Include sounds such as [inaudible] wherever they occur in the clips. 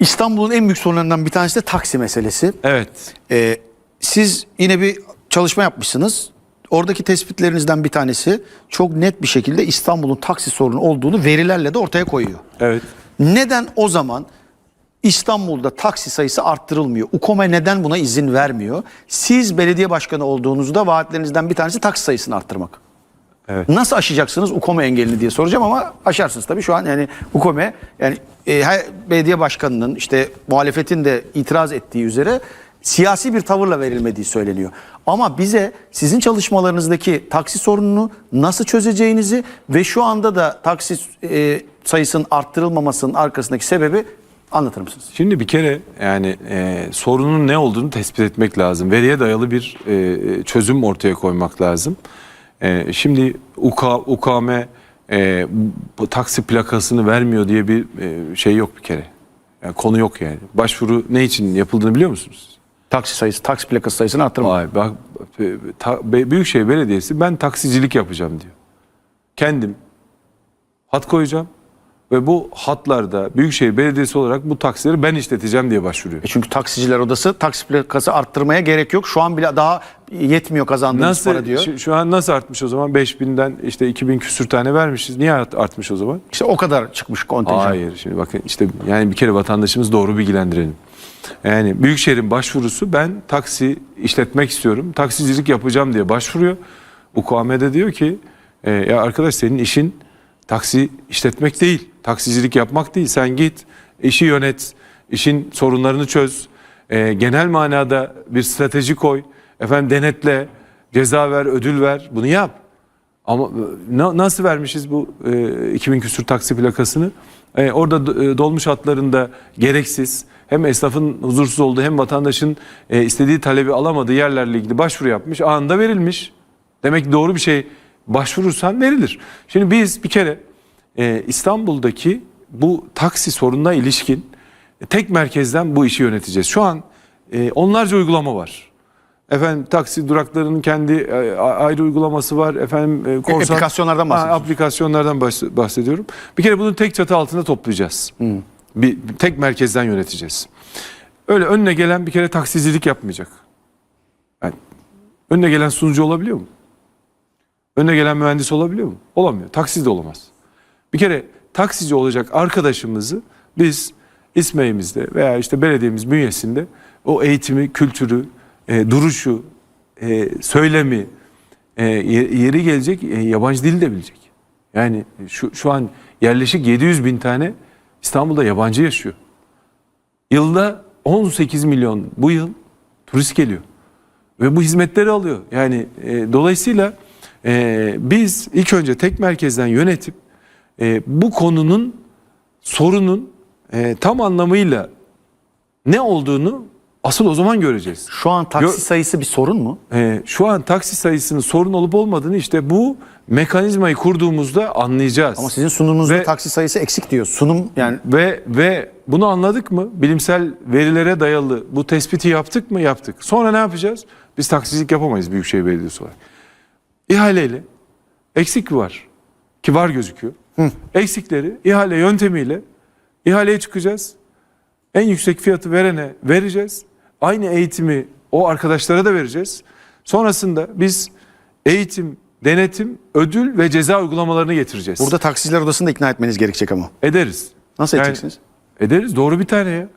İstanbul'un en büyük sorunlarından bir tanesi de taksi meselesi. Evet. Ee, siz yine bir çalışma yapmışsınız. Oradaki tespitlerinizden bir tanesi çok net bir şekilde İstanbul'un taksi sorunu olduğunu verilerle de ortaya koyuyor. Evet. Neden o zaman İstanbul'da taksi sayısı arttırılmıyor? UKOME neden buna izin vermiyor? Siz belediye başkanı olduğunuzda vaatlerinizden bir tanesi taksi sayısını arttırmak. Evet. Nasıl aşacaksınız UKOME engelini diye soracağım ama aşarsınız tabii. Şu an yani UKOME yani e, her belediye başkanının işte muhalefetin de itiraz ettiği üzere siyasi bir tavırla verilmediği söyleniyor. Ama bize sizin çalışmalarınızdaki taksi sorununu nasıl çözeceğinizi ve şu anda da taksi e, sayısının arttırılmamasının arkasındaki sebebi anlatır mısınız? Şimdi bir kere yani e, sorunun ne olduğunu tespit etmek lazım. Veriye dayalı bir e, çözüm ortaya koymak lazım. E, şimdi UK, UKM e, bu taksi plakasını vermiyor diye bir e, şey yok bir kere. Yani konu yok yani. Başvuru ne için yapıldığını biliyor musunuz? Taksi sayısı, taksi plakası sayısını arttırmak. Vay bak e, ta, Büyükşehir Belediyesi ben taksicilik yapacağım diyor. Kendim hat koyacağım ve bu hatlarda Büyükşehir Belediyesi olarak bu taksileri ben işleteceğim diye başvuruyor. E çünkü taksiciler odası taksi plakası arttırmaya gerek yok. Şu an bile daha yetmiyor kazandığınız Nasıl para diyor. Şu, şu an nasıl artmış o zaman? 5000'den işte 2000 küsür tane vermişiz. Niye art- artmış o zaman? İşte o kadar çıkmış kontenjan. Hayır şimdi bakın işte yani bir kere vatandaşımız doğru bilgilendirelim. Yani Büyükşehir'in başvurusu ben taksi işletmek istiyorum. Taksicilik yapacağım diye başvuruyor. UKM'de diyor ki e, ya arkadaş senin işin taksi işletmek değil. Taksicilik yapmak değil. Sen git işi yönet. işin sorunlarını çöz. e, genel manada bir strateji koy. Efendim denetle, ceza ver, ödül ver. Bunu yap. Ama e, na- nasıl vermişiz bu e, 2000 küsür taksi plakasını? E, orada e, dolmuş hatlarında gereksiz hem esnafın huzursuz olduğu hem vatandaşın e, istediği talebi alamadığı yerlerle ilgili başvuru yapmış. Anında verilmiş. Demek ki doğru bir şey başvurursan verilir. Şimdi biz bir kere e, İstanbul'daki bu taksi sorununa ilişkin e, tek merkezden bu işi yöneteceğiz. Şu an e, onlarca uygulama var. Efendim taksi duraklarının kendi e, ayrı uygulaması var. Efendim e, korsan aplikasyonlardan Ha, bahsediyorsunuz. aplikasyonlardan bahs- bahsediyorum. Bir kere bunu tek çatı altında toplayacağız. Bir, bir tek merkezden yöneteceğiz. Öyle önüne gelen bir kere taksicilik yapmayacak. Yani önüne gelen sunucu olabiliyor mu? Önüne gelen mühendis olabiliyor mu? Olamıyor. Taksici de olamaz. Bir kere taksici olacak arkadaşımızı biz İSME'imizde veya işte belediyemiz bünyesinde o eğitimi, kültürü, e, duruşu, e, söylemi, e, ye- yeri gelecek e, yabancı dili de bilecek. Yani şu, şu an yerleşik 700 bin tane İstanbul'da yabancı yaşıyor. Yılda 18 milyon bu yıl turist geliyor. Ve bu hizmetleri alıyor. Yani e, dolayısıyla e, biz ilk önce tek merkezden yönetip e, bu konunun sorunun e, tam anlamıyla ne olduğunu asıl o zaman göreceğiz. Şu an taksi Gö- sayısı bir sorun mu? E, şu an taksi sayısının sorun olup olmadığını işte bu mekanizmayı kurduğumuzda anlayacağız. Ama sizin sunumunuzda Ve- taksi sayısı eksik diyor. Sunum yani Ve ve bunu anladık mı? Bilimsel verilere dayalı bu tespiti yaptık mı? Yaptık. Sonra ne yapacağız? Biz taksicilik yapamayız Büyükşehir Belediyesi olarak. İhaleyle eksik var ki var gözüküyor. Eksikleri ihale yöntemiyle ihaleye çıkacağız. En yüksek fiyatı verene vereceğiz. Aynı eğitimi o arkadaşlara da vereceğiz. Sonrasında biz eğitim, denetim, ödül ve ceza uygulamalarını getireceğiz. burada taksiciler odasını da ikna etmeniz gerekecek ama. ederiz. Nasıl Yani- edeceksiniz? Ederiz. Doğru bir tane ya.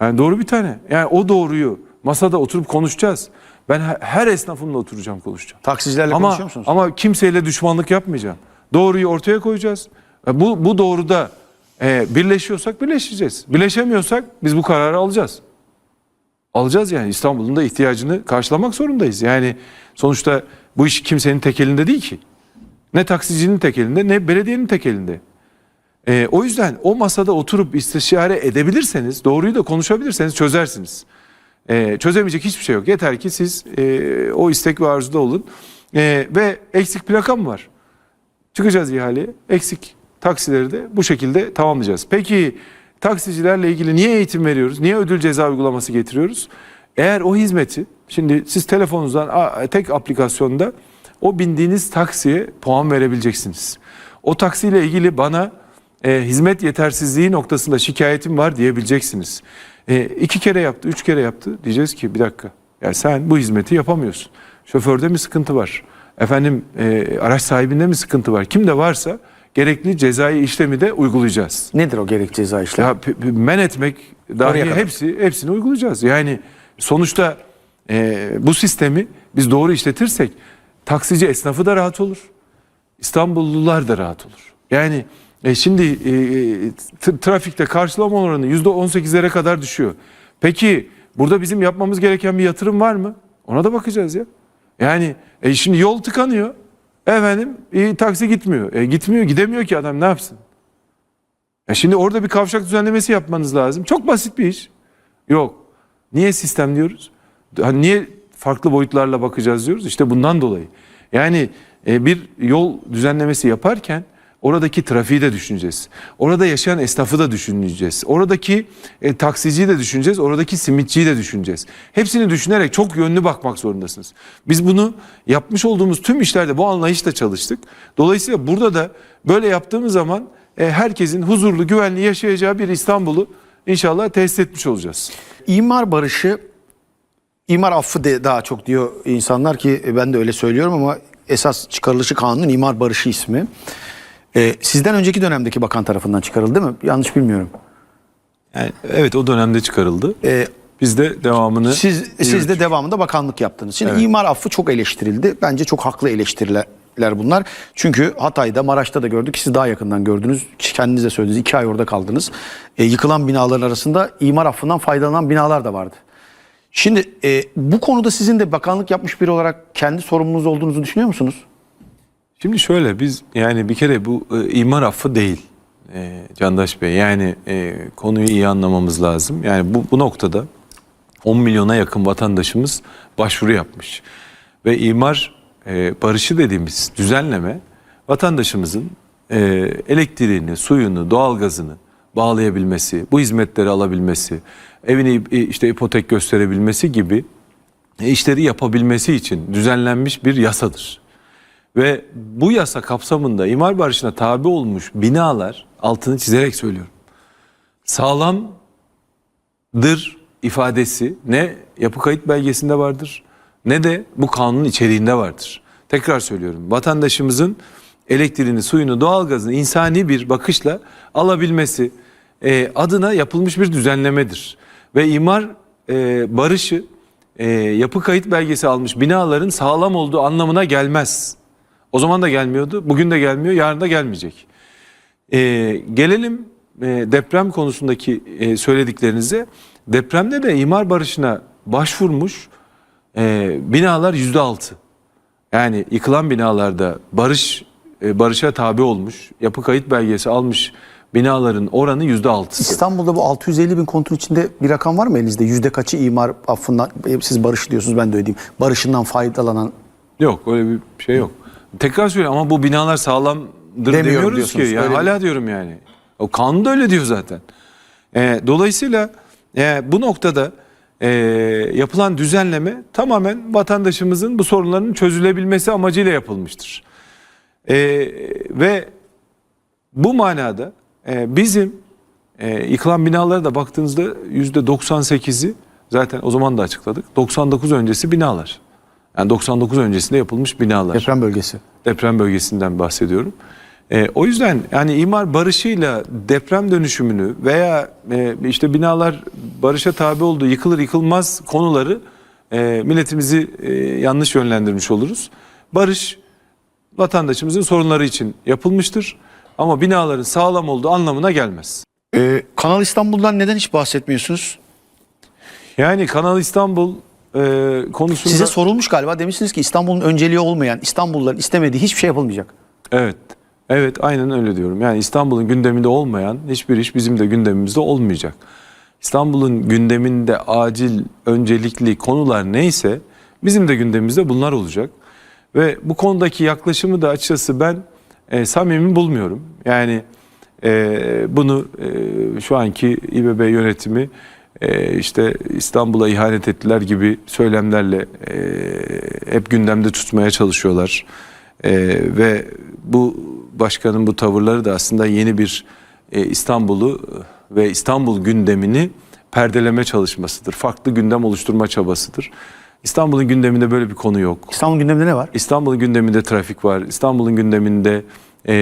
Yani doğru bir tane. Yani o doğruyu masada oturup konuşacağız. Ben he- her esnafımla oturacağım konuşacağım. Taksicilerle Ama konuşuyor musunuz? ama kimseyle düşmanlık yapmayacağım. Doğruyu ortaya koyacağız. E, Bu bu doğruda e, birleşiyorsak birleşeceğiz. Birleşemiyorsak biz bu kararı alacağız. Alacağız yani İstanbul'un da ihtiyacını karşılamak zorundayız. Yani sonuçta bu iş kimsenin tek elinde değil ki. Ne taksicinin tek elinde ne belediyenin tek elinde. Ee, o yüzden o masada oturup istişare edebilirseniz, doğruyu da konuşabilirseniz çözersiniz. Ee, çözemeyecek hiçbir şey yok. Yeter ki siz e, o istek ve arzuda olun. Ee, ve eksik plakam var. Çıkacağız ihaleye. Eksik taksileri de bu şekilde tamamlayacağız. Peki taksicilerle ilgili niye eğitim veriyoruz? Niye ödül ceza uygulaması getiriyoruz? Eğer o hizmeti, şimdi siz telefonunuzdan tek aplikasyonda o bindiğiniz taksiye puan verebileceksiniz. O taksiyle ilgili bana e, hizmet yetersizliği noktasında şikayetim var diyebileceksiniz. E, iki kere yaptı, üç kere yaptı. Diyeceğiz ki bir dakika. Ya sen bu hizmeti yapamıyorsun. Şoförde mi sıkıntı var? Efendim e, araç sahibinde mi sıkıntı var? Kimde varsa gerekli cezai işlemi de uygulayacağız. Nedir o gerek ceza işlemi? Ya men etmek dahi hepsi hepsini uygulayacağız. Yani sonuçta e, bu sistemi biz doğru işletirsek taksici esnafı da rahat olur. İstanbullular da rahat olur. Yani e, şimdi e, trafikte karşılama oranı yüzde 18'lere kadar düşüyor. Peki burada bizim yapmamız gereken bir yatırım var mı? Ona da bakacağız ya. Yani e, şimdi yol tıkanıyor. Efendim e, taksi gitmiyor. E, gitmiyor gidemiyor ki adam ne yapsın? Ya şimdi orada bir kavşak düzenlemesi yapmanız lazım. Çok basit bir iş. Yok. Niye sistem diyoruz? Hani niye farklı boyutlarla bakacağız diyoruz? İşte bundan dolayı. Yani e, bir yol düzenlemesi yaparken oradaki trafiği de düşüneceğiz. Orada yaşayan esnafı da düşüneceğiz. Oradaki e, taksiciyi de düşüneceğiz. Oradaki simitçiyi de düşüneceğiz. Hepsini düşünerek çok yönlü bakmak zorundasınız. Biz bunu yapmış olduğumuz tüm işlerde bu anlayışla çalıştık. Dolayısıyla burada da böyle yaptığımız zaman e, herkesin huzurlu, güvenli yaşayacağı bir İstanbul'u inşallah tesis etmiş olacağız. İmar barışı, imar affı de daha çok diyor insanlar ki e, ben de öyle söylüyorum ama esas çıkarılışı kanunun imar barışı ismi. Ee, sizden önceki dönemdeki bakan tarafından çıkarıldı değil mi? Yanlış bilmiyorum. Yani, evet o dönemde çıkarıldı. Ee, Biz de devamını siz siz de devamında bakanlık yaptınız. Şimdi imar affı çok eleştirildi. Bence çok haklı eleştiriler bunlar. Çünkü Hatay'da, Maraş'ta da gördük. Siz daha yakından gördünüz. Kendiniz de söylediniz. iki ay orada kaldınız. Ee, yıkılan binaların arasında imar affından faydalanan binalar da vardı. Şimdi e, bu konuda sizin de bakanlık yapmış biri olarak kendi sorumluluğunuz olduğunuzu düşünüyor musunuz? Şimdi şöyle biz yani bir kere bu e, imar affı değil e, Candaş Bey. Yani e, konuyu iyi anlamamız lazım. Yani bu, bu noktada 10 milyona yakın vatandaşımız başvuru yapmış. Ve imar e, barışı dediğimiz düzenleme vatandaşımızın e, elektriğini, suyunu, doğalgazını bağlayabilmesi, bu hizmetleri alabilmesi, evini e, işte ipotek gösterebilmesi gibi e, işleri yapabilmesi için düzenlenmiş bir yasadır. Ve bu yasa kapsamında imar barışına tabi olmuş binalar altını çizerek söylüyorum. Sağlamdır ifadesi ne yapı kayıt belgesinde vardır ne de bu kanunun içeriğinde vardır. Tekrar söylüyorum vatandaşımızın elektriğini, suyunu, doğalgazını insani bir bakışla alabilmesi e, adına yapılmış bir düzenlemedir. Ve imar e, barışı e, yapı kayıt belgesi almış binaların sağlam olduğu anlamına gelmez. O zaman da gelmiyordu, bugün de gelmiyor, yarın da gelmeyecek. E, gelelim e, deprem konusundaki e, söylediklerinize. Depremde de imar barışına başvurmuş e, binalar yüzde altı. Yani yıkılan binalarda barış e, barışa tabi olmuş, yapı kayıt belgesi almış binaların oranı yüzde altı. İstanbul'da bu 650 bin konutun içinde bir rakam var mı elinizde? Yüzde kaçı imar affından, e, siz barış diyorsunuz ben de öyle diyeyim. Barışından faydalanan Yok öyle bir şey yok. Tekrar söylüyorum ama bu binalar sağlamdır Demiyorum demiyoruz ki. diyorsunuz, Yani öyle hala diyorum yani. O kanun da öyle diyor zaten. Ee, dolayısıyla e, bu noktada e, yapılan düzenleme tamamen vatandaşımızın bu sorunların çözülebilmesi amacıyla yapılmıştır. Ee, ve bu manada e, bizim e, yıkılan binalara da baktığınızda yüzde 98'i zaten o zaman da açıkladık. 99 öncesi binalar. Yani 99 öncesinde yapılmış binalar. deprem bölgesi. Deprem bölgesinden bahsediyorum. E, o yüzden yani imar barışıyla deprem dönüşümünü veya e, işte binalar barışa tabi olduğu yıkılır yıkılmaz konuları e, milletimizi e, yanlış yönlendirmiş oluruz. Barış vatandaşımızın sorunları için yapılmıştır ama binaların sağlam olduğu anlamına gelmez. Ee, Kanal İstanbul'dan neden hiç bahsetmiyorsunuz? Yani Kanal İstanbul e, konusunda... Size sorulmuş galiba demişsiniz ki İstanbul'un önceliği olmayan, İstanbulluların istemediği hiçbir şey yapılmayacak. Evet. Evet aynen öyle diyorum. Yani İstanbul'un gündeminde olmayan hiçbir iş bizim de gündemimizde olmayacak. İstanbul'un gündeminde acil, öncelikli konular neyse bizim de gündemimizde bunlar olacak. Ve bu konudaki yaklaşımı da açıkçası ben e, samimi bulmuyorum. Yani e, bunu e, şu anki İBB yönetimi işte İstanbul'a ihanet ettiler gibi söylemlerle e, hep gündemde tutmaya çalışıyorlar. E, ve bu başkanın bu tavırları da aslında yeni bir e, İstanbul'u e, ve İstanbul gündemini perdeleme çalışmasıdır. Farklı gündem oluşturma çabasıdır. İstanbul'un gündeminde böyle bir konu yok. İstanbul gündeminde ne var? İstanbul'un gündeminde trafik var. İstanbul'un gündeminde e,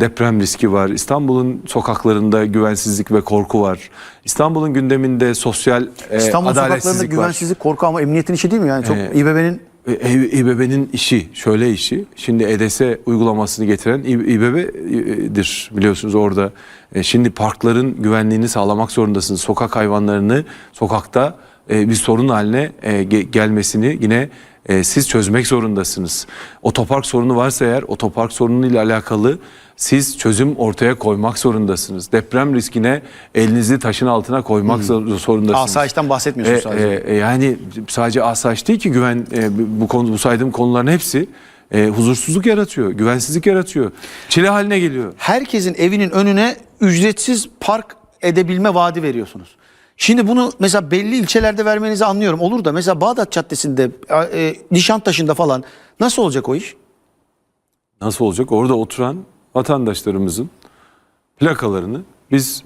deprem riski var. İstanbul'un sokaklarında güvensizlik ve korku var. İstanbul'un gündeminde sosyal e, İstanbul sokaklarında adaletsizlik var. güvensizlik, korku ama emniyetin işi değil mi? Yani çok Ee, İBB'nin E, E- İBB'nin işi şöyle işi. Şimdi EDS uygulamasını getiren İ- İBB'dir biliyorsunuz orada. E, Şimdi parkların güvenliğini sağlamak zorundasınız. Sokak hayvanlarını sokakta e, bir sorun haline e, ge- gelmesini yine e, siz çözmek zorundasınız. Otopark sorunu varsa eğer otopark sorunuyla alakalı siz çözüm ortaya koymak zorundasınız. Deprem riskine elinizi taşın altına koymak zor- zorundasınız. asayişten bahsetmiyorsunuz E, sadece. e, yani sadece asayiş değil ki güven e, bu konu bu saydığım konuların hepsi e, huzursuzluk yaratıyor, güvensizlik yaratıyor. Çile haline geliyor. Herkesin evinin önüne ücretsiz park edebilme vaadi veriyorsunuz. Şimdi bunu mesela belli ilçelerde vermenizi anlıyorum. Olur da mesela Bağdat Caddesi'nde, e, Nişantaşı'nda falan nasıl olacak o iş? Nasıl olacak? Orada oturan vatandaşlarımızın plakalarını biz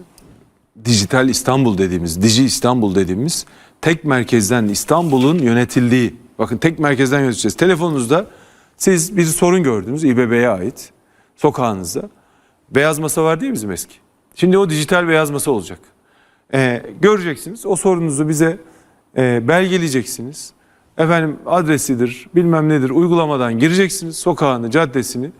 dijital İstanbul dediğimiz, Diji İstanbul dediğimiz tek merkezden İstanbul'un yönetildiği, bakın tek merkezden yöneteceğiz. Telefonunuzda siz bir sorun gördünüz İBB'ye ait sokağınızda. Beyaz masa var mi bizim eski? Şimdi o dijital beyaz masa olacak. Ee, göreceksiniz o sorunuzu bize e, belgeleyeceksiniz. Efendim adresidir bilmem nedir uygulamadan gireceksiniz sokağını caddesini.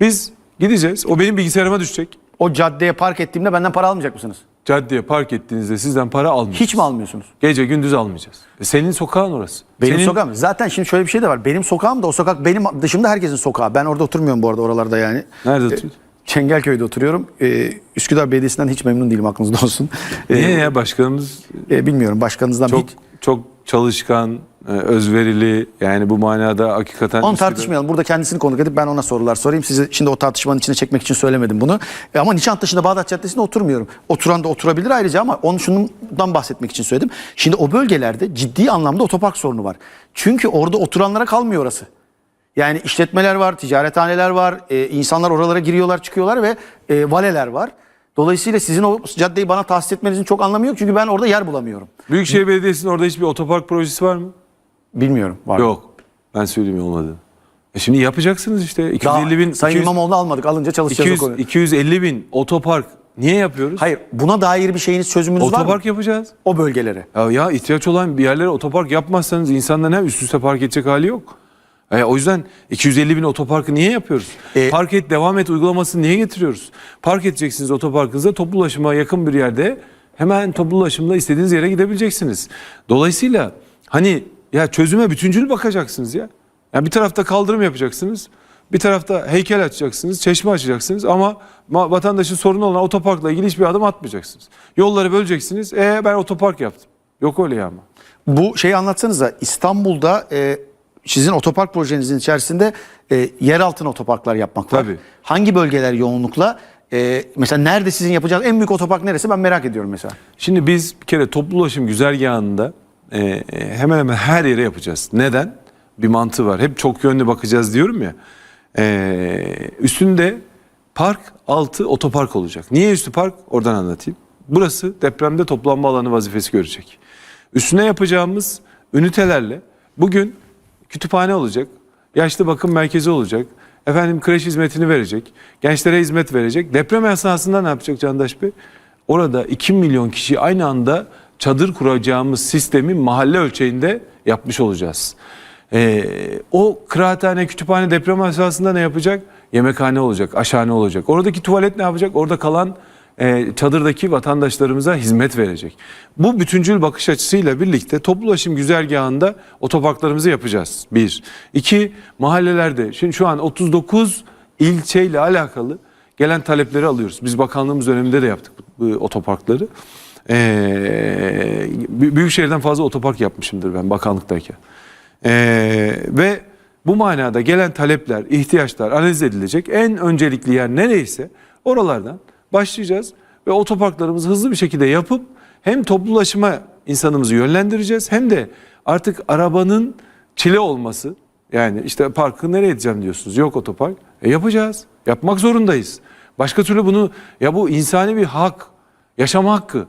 Biz gideceğiz o benim bilgisayarıma düşecek. O caddeye park ettiğimde benden para almayacak mısınız? Caddeye park ettiğinizde sizden para almayacağız. Hiç mi almıyorsunuz? Gece gündüz almayacağız. E, Senin sokağın orası. Benim Senin- sokağım. Zaten şimdi şöyle bir şey de var. Benim sokağım da o sokak benim dışımda herkesin sokağı. Ben orada oturmuyorum bu arada oralarda yani. Nerede oturuyorsun? Çengelköy'de oturuyorum. Ee, Üsküdar Belediyesi'nden hiç memnun değilim aklınızda olsun. Ee, [laughs] Niye ya başkanımız e, bilmiyorum başkanınızdan çok hiç... çok çalışkan, e, özverili yani bu manada hakikaten Onu Üsküdar- tartışmayalım. Burada kendisini konuk edip ben ona sorular sorayım. Size şimdi o tartışmanın içine çekmek için söylemedim bunu. E, ama Nişantaşı'nda Bağdat Caddesi'nde oturmuyorum. Oturan da oturabilir ayrıca ama onun şundan bahsetmek için söyledim. Şimdi o bölgelerde ciddi anlamda otopark sorunu var. Çünkü orada oturanlara kalmıyor orası. Yani işletmeler var, ticarethaneler var, e, insanlar oralara giriyorlar, çıkıyorlar ve e, valeler var. Dolayısıyla sizin o caddeyi bana tahsis etmenizin çok anlamı yok. Çünkü ben orada yer bulamıyorum. Büyükşehir Belediyesi'nin orada hiçbir otopark projesi var mı? Bilmiyorum. Var mı? Yok. Ben söyleyeyim olmadı. E şimdi yapacaksınız işte. Daha 250 bin, Sayın 200, İmamoğlu'nu almadık. Alınca çalışacağız 200, o konuyu. 250 bin otopark niye yapıyoruz? Hayır buna dair bir şeyiniz çözümünüz var mı? Otopark yapacağız. O bölgelere. Ya, ya ihtiyaç olan bir yerlere otopark yapmazsanız insanların hem üst üste park edecek hali yok. E, o yüzden 250 bin otoparkı niye yapıyoruz? E- park et devam et uygulamasını niye getiriyoruz? Park edeceksiniz otoparkınızda toplu ulaşıma yakın bir yerde hemen toplu ulaşımla istediğiniz yere gidebileceksiniz. Dolayısıyla hani ya çözüme bütüncül bakacaksınız ya. Yani bir tarafta kaldırım yapacaksınız. Bir tarafta heykel açacaksınız, çeşme açacaksınız ama ma- vatandaşın sorunu olan otoparkla ilgili hiçbir adım atmayacaksınız. Yolları böleceksiniz. E ben otopark yaptım. Yok öyle ya ama. Bu şeyi anlatsanıza İstanbul'da e, sizin otopark projenizin içerisinde e, yer altına otoparklar yapmak var. Tabii. Hangi bölgeler yoğunlukla? E, mesela nerede sizin yapacağınız en büyük otopark neresi ben merak ediyorum mesela. Şimdi biz bir kere toplu ulaşım güzergahında e, e, hemen hemen her yere yapacağız. Neden? Bir mantığı var. Hep çok yönlü bakacağız diyorum ya. E, üstünde park altı otopark olacak. Niye üstü park? Oradan anlatayım. Burası depremde toplanma alanı vazifesi görecek. Üstüne yapacağımız ünitelerle bugün kütüphane olacak, yaşlı bakım merkezi olacak, efendim kreş hizmetini verecek, gençlere hizmet verecek. Deprem esnasında ne yapacak Candaş Bey? Orada 2 milyon kişi aynı anda çadır kuracağımız sistemi mahalle ölçeğinde yapmış olacağız. Ee, o kıraathane, kütüphane deprem esnasında ne yapacak? Yemekhane olacak, aşhane olacak. Oradaki tuvalet ne yapacak? Orada kalan e, çadırdaki vatandaşlarımıza hizmet verecek. Bu bütüncül bakış açısıyla birlikte toplu ulaşım güzergahında otoparklarımızı yapacağız. Bir. İki, mahallelerde. Şimdi şu an 39 ilçeyle alakalı gelen talepleri alıyoruz. Biz bakanlığımız döneminde de yaptık bu, otoparkları. Ee, Büy- Büyükşehir'den fazla otopark yapmışımdır ben bakanlıktayken. Ee, ve bu manada gelen talepler, ihtiyaçlar analiz edilecek. En öncelikli yer nereyse oralardan başlayacağız ve otoparklarımızı hızlı bir şekilde yapıp hem toplu ulaşıma insanımızı yönlendireceğiz hem de artık arabanın çile olması yani işte parkı nereye edeceğim diyorsunuz yok otopark e yapacağız yapmak zorundayız. Başka türlü bunu ya bu insani bir hak, yaşam hakkı.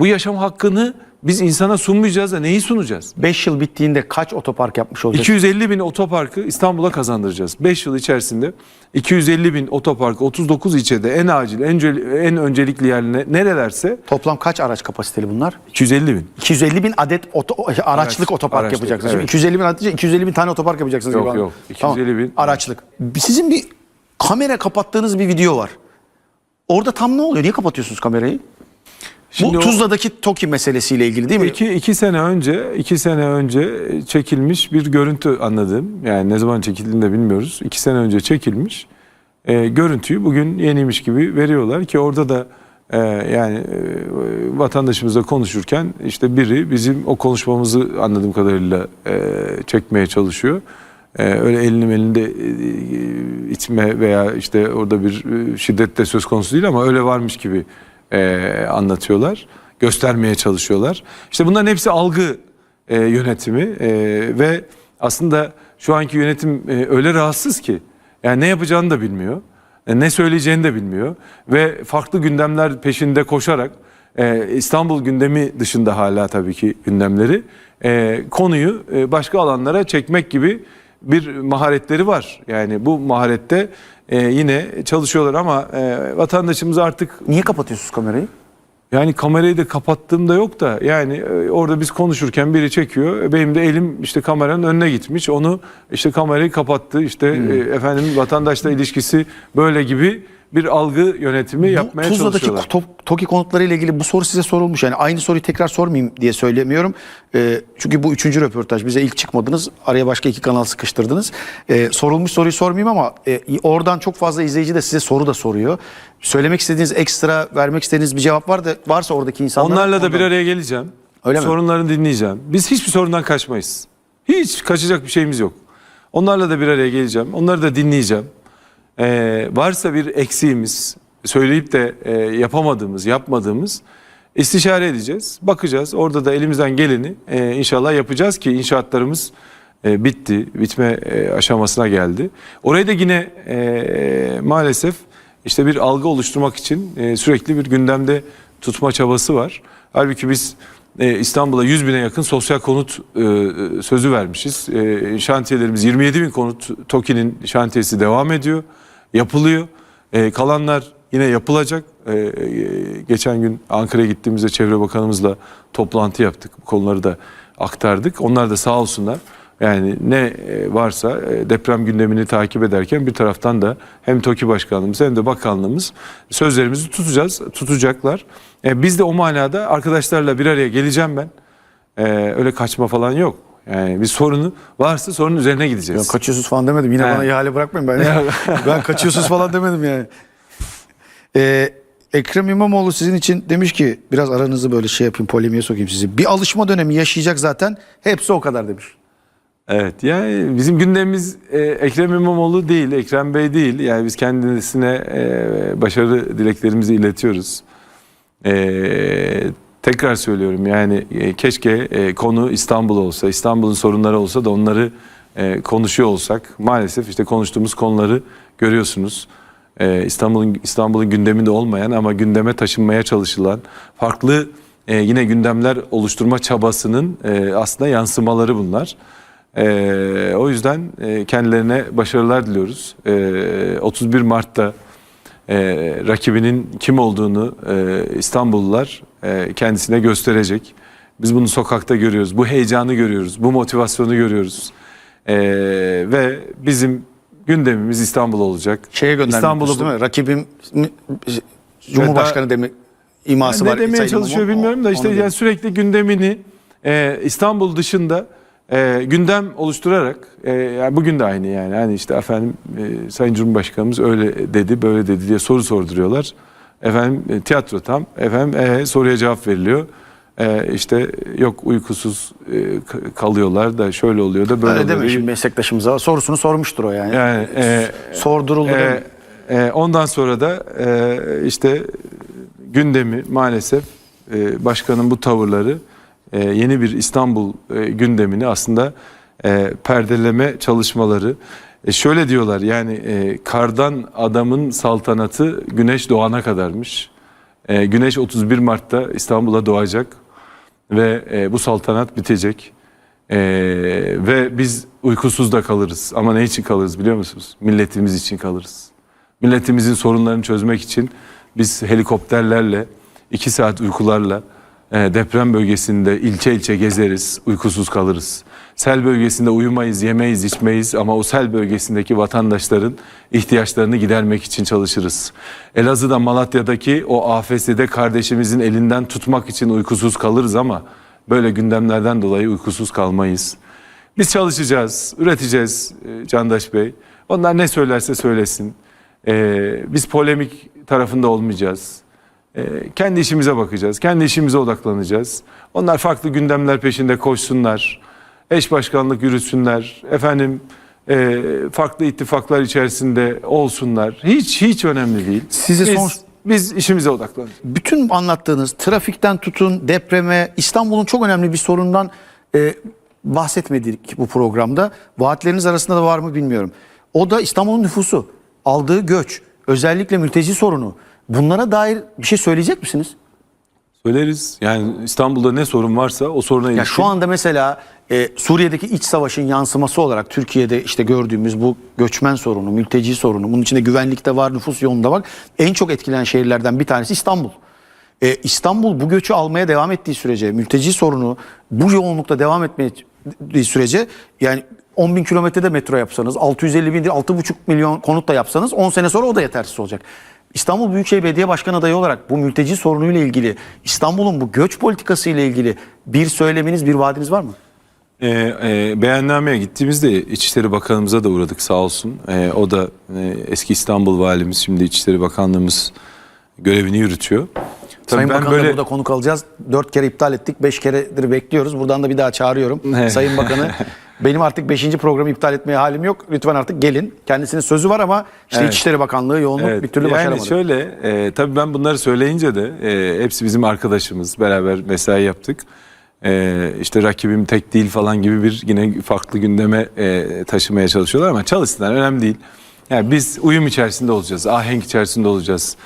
Bu yaşam hakkını biz insana sunmayacağız da neyi sunacağız? 5 yıl bittiğinde kaç otopark yapmış olacak? 250 bin otoparkı İstanbul'a kazandıracağız. 5 yıl içerisinde 250 bin otopark 39 ilçede en acil, en, en öncelikli yerine nerelerse Toplam kaç araç kapasiteli bunlar? 250 bin. 250 bin adet oto, araçlık Araç- otopark araçlık, yapacaksınız. evet. 250 bin adet 250 bin tane otopark yapacaksınız. Yok, yok. Tamam. 250 bin. Araçlık. Sizin bir kamera kapattığınız bir video var. Orada tam ne oluyor? Niye kapatıyorsunuz kamerayı? Şimdi Bu o- Tuzla'daki TOKİ meselesiyle ilgili değil mi? İki, iki sene önce iki sene önce çekilmiş bir görüntü anladım. Yani ne zaman çekildiğini de bilmiyoruz. İki sene önce çekilmiş e, görüntüyü bugün yeniymiş gibi veriyorlar ki orada da e, yani e, vatandaşımızla konuşurken işte biri bizim o konuşmamızı anladığım kadarıyla e, çekmeye çalışıyor. E, öyle elini elinde e, itme veya işte orada bir e, şiddet de söz konusu değil ama öyle varmış gibi e, anlatıyorlar. Göstermeye çalışıyorlar. İşte bunların hepsi algı e, yönetimi e, ve aslında şu anki yönetim e, öyle rahatsız ki yani ne yapacağını da bilmiyor. e, Ne söyleyeceğini de bilmiyor ve farklı gündemler peşinde koşarak e, İstanbul gündemi dışında hala tabii ki gündemleri e, konuyu e, başka alanlara çekmek gibi bir maharetleri var. Yani bu maharette e, yine çalışıyorlar ama e, vatandaşımız artık Niye kapatıyorsunuz kamerayı? yani kamerayı da kapattığımda yok da yani e, orada biz konuşurken biri çekiyor. E, Benim de elim işte kameranın önüne gitmiş. Onu işte kamerayı kapattı. İşte e, efendim vatandaşla ilişkisi böyle gibi bir algı yönetimi yapmaya bu Tuzla'daki çalışıyorlar. to- TOKİ konutları ile ilgili bu soru size sorulmuş. Yani aynı soruyu tekrar sormayayım diye söylemiyorum. Ee, çünkü bu üçüncü röportaj. Bize ilk çıkmadınız. Araya başka iki kanal sıkıştırdınız. Ee, sorulmuş soruyu sormayayım ama e, oradan çok fazla izleyici de size soru da soruyor. Söylemek istediğiniz ekstra, vermek istediğiniz bir cevap var da varsa oradaki insanlar. Onlarla da bir araya geleceğim. Öyle mi? Sorunlarını dinleyeceğim. Biz hiçbir sorundan kaçmayız. Hiç kaçacak bir şeyimiz yok. Onlarla da bir araya geleceğim. Onları da dinleyeceğim. Ee, varsa bir eksiğimiz, söyleyip de e, yapamadığımız, yapmadığımız istişare edeceğiz. Bakacağız. Orada da elimizden geleni e, inşallah yapacağız ki inşaatlarımız e, bitti. Bitme e, aşamasına geldi. Orayı da yine e, maalesef işte bir algı oluşturmak için e, sürekli bir gündemde tutma çabası var. Halbuki biz e, İstanbul'a 100 bine yakın sosyal konut e, e, sözü vermişiz. E, şantiyelerimiz 27 bin konut TOKİ'nin şantiyesi devam ediyor. Yapılıyor. Kalanlar yine yapılacak. Geçen gün Ankara'ya gittiğimizde Çevre Bakanımızla toplantı yaptık. Bu konuları da aktardık. Onlar da sağ olsunlar. Yani ne e, varsa e, deprem gündemini takip ederken bir taraftan da hem TOKİ Başkanlığımız hem de bakanlığımız sözlerimizi tutacağız, tutacaklar. E, Biz de o manada arkadaşlarla bir araya geleceğim ben. E, Öyle kaçma falan yok. Yani bir sorunu varsa sorunun üzerine gideceğiz. Ya kaçıyorsunuz falan demedim. Yine He. bana ihale bırakmayın. Ben, [laughs] ben kaçıyorsunuz falan demedim yani. Ee, Ekrem İmamoğlu sizin için demiş ki biraz aranızı böyle şey yapayım polemiğe sokayım sizi. Bir alışma dönemi yaşayacak zaten. Hepsi o kadar demiş. Evet yani bizim gündemimiz e, Ekrem İmamoğlu değil, Ekrem Bey değil. Yani biz kendisine e, başarı dileklerimizi iletiyoruz. E, tekrar söylüyorum yani e, keşke e, konu İstanbul olsa, İstanbul'un sorunları olsa da onları e, konuşuyor olsak. Maalesef işte konuştuğumuz konuları görüyorsunuz. E, İstanbul'un İstanbul'un gündeminde olmayan ama gündeme taşınmaya çalışılan farklı e, yine gündemler oluşturma çabasının e, aslında yansımaları bunlar. Ee, o yüzden e, kendilerine başarılar diliyoruz. Ee, 31 Mart'ta e, rakibinin kim olduğunu e, İstanbullular e, kendisine gösterecek. Biz bunu sokakta görüyoruz. Bu heyecanı görüyoruz. Bu motivasyonu görüyoruz. Ee, ve bizim gündemimiz İstanbul olacak. Şeye İstanbul'u değil mi? Rakibim Cumhurbaşkanı demek iması ne var. demeye Sayın çalışıyor bilmiyorum da işte yani sürekli gündemini e, İstanbul dışında e, gündem oluşturarak e, yani bugün de aynı yani hani işte efendim e, Sayın Cumhurbaşkanımız öyle dedi böyle dedi diye soru sorduruyorlar. Efendim e, tiyatro tam efendim e, soruya cevap veriliyor. E, işte yok uykusuz e, kalıyorlar da şöyle oluyor da böyle Öyle oluyor. deme şimdi meslektaşımıza. Sorusunu sormuştur o yani. Yani e, Sorduruldu deme. e, ondan sonra da e, işte gündemi maalesef e, başkanın bu tavırları e, yeni bir İstanbul e, gündemini aslında e, perdeleme çalışmaları E şöyle diyorlar yani e, kardan adamın saltanatı güneş doğana kadarmış. E, güneş 31 Mart'ta İstanbul'a doğacak ve e, bu saltanat bitecek. E, ve biz uykusuz da kalırız. Ama ne için kalırız biliyor musunuz? Milletimiz için kalırız. Milletimizin sorunlarını çözmek için biz helikopterlerle, iki saat uykularla deprem bölgesinde ilçe ilçe gezeriz, uykusuz kalırız. Sel bölgesinde uyumayız, yemeyiz, içmeyiz ama o sel bölgesindeki vatandaşların ihtiyaçlarını gidermek için çalışırız. Elazığ'da, Malatya'daki o AFS'de kardeşimizin elinden tutmak için uykusuz kalırız ama böyle gündemlerden dolayı uykusuz kalmayız. Biz çalışacağız, üreteceğiz e, Candaş Bey. Onlar ne söylerse söylesin. E, biz polemik tarafında olmayacağız. E, kendi işimize bakacağız, kendi işimize odaklanacağız. Onlar farklı gündemler peşinde koşsunlar, eş başkanlık yürütsünler, efendim e, farklı ittifaklar içerisinde olsunlar. Hiç hiç önemli değil. Size biz, son- biz işimize odaklanacağız. bütün anlattığınız trafikten tutun depreme İstanbul'un çok önemli bir sorundan e, bahsetmedik bu programda. Vaatleriniz arasında da var mı bilmiyorum. O da İstanbul'un nüfusu, aldığı göç, özellikle mülteci sorunu. Bunlara dair bir şey söyleyecek misiniz? Söyleriz. Yani İstanbul'da ne sorun varsa o soruna Ya ilişkin şu anda mesela e, Suriye'deki iç savaşın yansıması olarak Türkiye'de işte gördüğümüz bu göçmen sorunu, mülteci sorunu, bunun içinde güvenlik de var, nüfus yoğunluğu da var. En çok etkilenen şehirlerden bir tanesi İstanbul. E, İstanbul bu göçü almaya devam ettiği sürece, mülteci sorunu bu yoğunlukta devam ettiği sürece yani 10 bin kilometrede metro yapsanız, 650 bin değil 6,5 milyon konut da yapsanız 10 sene sonra o da yetersiz olacak. İstanbul Büyükşehir Belediye Başkanı adayı olarak bu mülteci sorunuyla ilgili, İstanbul'un bu göç politikası ile ilgili bir söyleminiz, bir vaadiniz var mı? Ee, e, beyannameye gittiğimizde İçişleri Bakanımıza da uğradık sağ olsun. Ee, o da e, eski İstanbul Valimiz şimdi İçişleri Bakanlığımız görevini yürütüyor. Tabii Sayın da böyle burada konuk alacağız. Dört kere iptal ettik, beş keredir bekliyoruz. Buradan da bir daha çağırıyorum. [laughs] Sayın Bakan'ı [laughs] benim artık beşinci programı iptal etmeye halim yok. Lütfen artık gelin. Kendisinin sözü var ama işte Evet. İçişleri Bakanlığı yoğunluk Evet, bir türlü yani başaramadı. şöyle e, tabii ben bunları söyleyince de e, hepsi bizim arkadaşımız beraber mesai yaptık. E, işte rakibim tek değil falan gibi bir yine farklı gündeme e, taşımaya çalışıyorlar ama çalışsınlar önemli değil. Yani biz uyum içerisinde olacağız, ahenk içerisinde olacağız.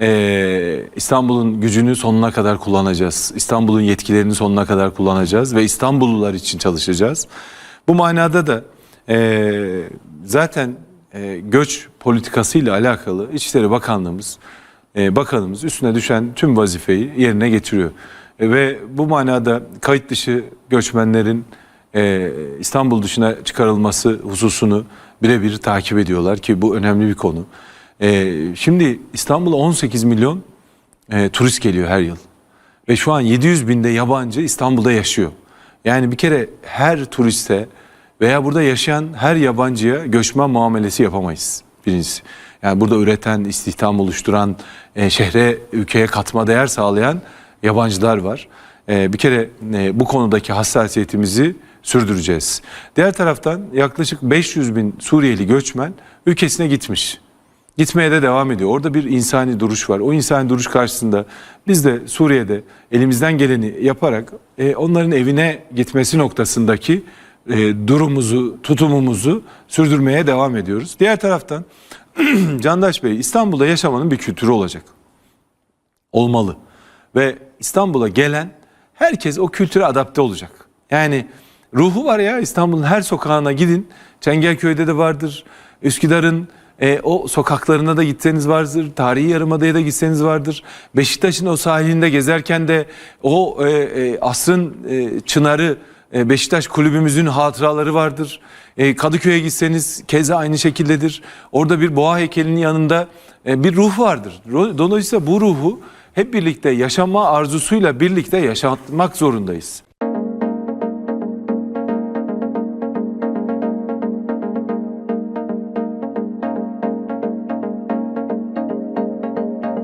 E, İstanbul'un gücünü sonuna kadar kullanacağız. İstanbul'un yetkilerini sonuna kadar kullanacağız ve İstanbullular için çalışacağız. Bu manada da e, zaten e, göç politikasıyla alakalı İçişleri Bakanlığımız, e, bakanımız üstüne düşen tüm vazifeyi yerine getiriyor. E, ve bu manada kayıt dışı göçmenlerin e, İstanbul dışına çıkarılması hususunu birebir takip ediyorlar ki bu önemli bir konu. E, şimdi İstanbul'a 18 milyon e, turist geliyor her yıl. Ve şu an 700 binde yabancı İstanbul'da yaşıyor. Yani bir kere her turiste veya burada yaşayan her yabancıya göçmen muamelesi yapamayız birincisi. Yani burada üreten, istihdam oluşturan, e, şehre, ülkeye katma değer sağlayan yabancılar var. E, bir kere e, bu konudaki hassasiyetimizi sürdüreceğiz. Diğer taraftan yaklaşık 500 bin Suriyeli göçmen ülkesine gitmiş. Gitmeye de devam ediyor. Orada bir insani duruş var. O insani duruş karşısında biz de Suriye'de elimizden geleni yaparak e, onların evine gitmesi noktasındaki e, durumumuzu, tutumumuzu sürdürmeye devam ediyoruz. Diğer taraftan [clears throat] Candaş Bey İstanbul'da yaşamanın bir kültürü olacak. Olmalı. Ve İstanbul'a gelen herkes o kültüre adapte olacak. Yani ruhu var ya İstanbul'un her sokağına gidin. Çengelköy'de de vardır. Üsküdar'ın e, o sokaklarına da gitseniz vardır. Tarihi Yarımada'ya da gitseniz vardır. Beşiktaş'ın o sahilinde gezerken de o e, e, asrın e, çınarı e, Beşiktaş kulübümüzün hatıraları vardır. E, Kadıköy'e gitseniz keza aynı şekildedir. Orada bir boğa heykelinin yanında e, bir ruh vardır. Dolayısıyla bu ruhu hep birlikte yaşama arzusuyla birlikte yaşatmak zorundayız.